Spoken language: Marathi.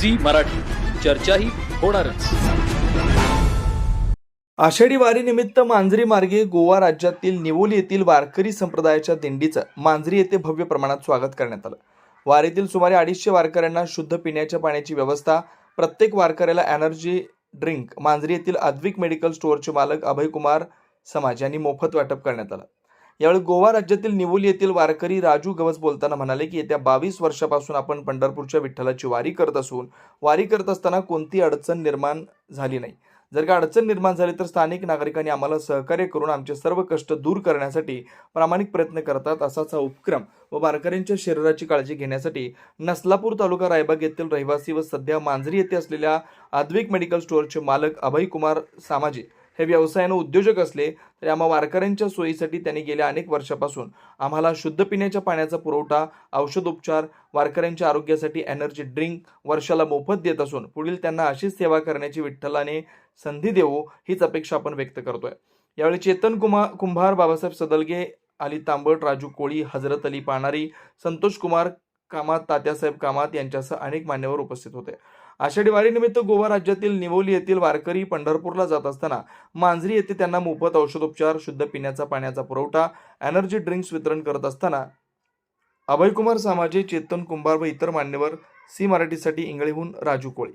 झी मराठी. चर्चाही होणारच. आषाढी वारीनिमित्त मांजरी मार्गे गोवा राज्यातील निवोली येथील वारकरी संप्रदायाच्या दिंडीचं मांजरी येथे भव्य प्रमाणात स्वागत करण्यात आलं. वारीतील सुमारे अडीचशे वारकऱ्यांना शुद्ध पिण्याच्या पाण्याची व्यवस्था प्रत्येक वारकऱ्याला एनर्जी ड्रिंक मांजरी येथील अद्विक मेडिकल स्टोअरचे मालक अभयकुमार समाज यांनी मोफत वाटप करण्यात आलं. यावेळी गोवा राज्यातील निवोली येथील वारकरी राजू गवस बोलताना म्हणाले की येत्या बावीस वर्षापासून आपण पंढरपूरच्या विठ्ठलाची वारी करत असून वारी करत असताना कोणती अडचण निर्माण झाली नाही. जर का अडचण निर्माण झाली तर स्थानिक नागरिकांनी आम्हाला सहकार्य करून आमचे सर्व कष्ट दूर करण्यासाठी प्रामाणिक प्रयत्न करतात असाच हा उपक्रम व वारकऱ्यांच्या शरीराची काळजी घेण्यासाठी नसलापूर तालुका रायबाग येथील रहिवासी व सध्या मांजरी येथे असलेल्या आद्विक मेडिकल स्टोअरचे मालक अभय कुमार सामाजी हे व्यवसायानं उद्योजक असले तरी आम्हा वारकऱ्यांच्या सोयीसाठी त्यांनी गेल्या अनेक वर्षापासून आम्हाला शुद्ध पिण्याच्या पाण्याचा पुरवठा औषधोपचार वारकऱ्यांच्या आरोग्यासाठी एनर्जी ड्रिंक वर्षाला मोफत देत असून पुढील त्यांना अशीच सेवा करण्याची विठ्ठलाने संधी देवो हीच अपेक्षा आपण व्यक्त करतोय. यावेळी चेतन कुमार कुंभार बाबासाहेब सदलगे अली तांबट राजू कोळी हजरत अली पाणारी संतोष कुमार कामात तात्यासाहेब कामात यांच्यासह अनेक मान्यवर उपस्थित होते. आषाढी वारीनिमित्त गोवा राज्यातील निवोली येथील वारकरी पंढरपूरला जात असताना मांजरी येथे त्यांना मोफत औषधोपचार शुद्ध पिण्याचा पाण्याचा पुरवठा एनर्जी ड्रिंक्स वितरण करत असताना अभयकुमार सामाजे चेतन कुंभार व इतर मान्यवर सी मराठीसाठी इंगळीहून राजू कोळी.